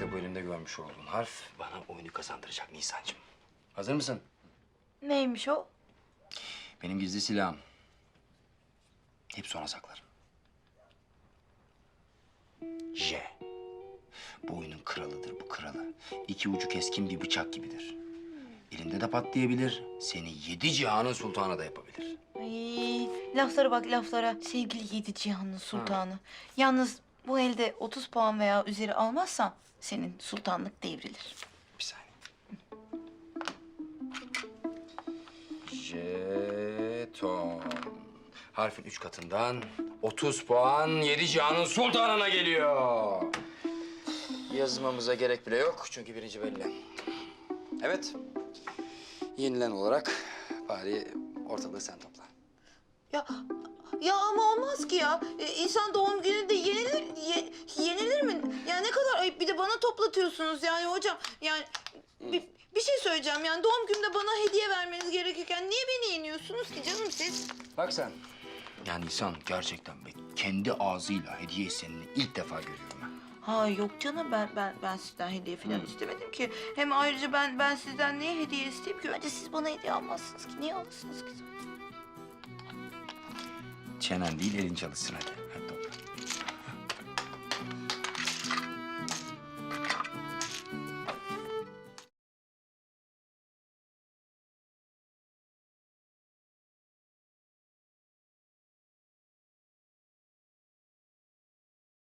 İşte bu elimde görmüş olduğun harf bana oyunu kazandıracak Nisan'cığım. Hazır mısın? Neymiş o? Benim gizli silahım. Hep sona saklarım. J. Bu oyunun kralıdır bu kralı. İki ucu keskin bir bıçak gibidir. Elinde de patlayabilir. Seni yedi cihanın sultanı da yapabilir. Ay, laflara bak laflara. Sevgili Yedi Cihan'ın sultanı. Yalnız bu elde 30 puan veya üzeri almazsan senin sultanlık devrilir. Bir saniye. Jeton. Harfin üç katından 30 puan yedi cihanın sultanına geliyor. Yazmamıza gerek bile yok çünkü birinci belli. Evet. Yenilen olarak bari ortalığı sen topla. Ya ya ama olmaz ki ya. Ee, insan doğum gününde yenilir ye- yenilir mi? Ya ne kadar ayıp bir de bana toplatıyorsunuz yani hocam. Yani bir, bir şey söyleyeceğim yani doğum gününde bana hediye vermeniz gerekirken niye beni yeniyorsunuz ki canım siz? Bak sen. Yani insan gerçekten be, kendi ağzıyla hediye istenini ilk defa görüyorum ben. Ha yok canım ben ben ben sizden hediye falan istemedim ki. Hem ayrıca ben ben sizden niye hediye isteyeyim ki? Önce siz bana hediye almazsınız ki. Niye alırsınız ki? Çenen değil elin çalışsın hadi.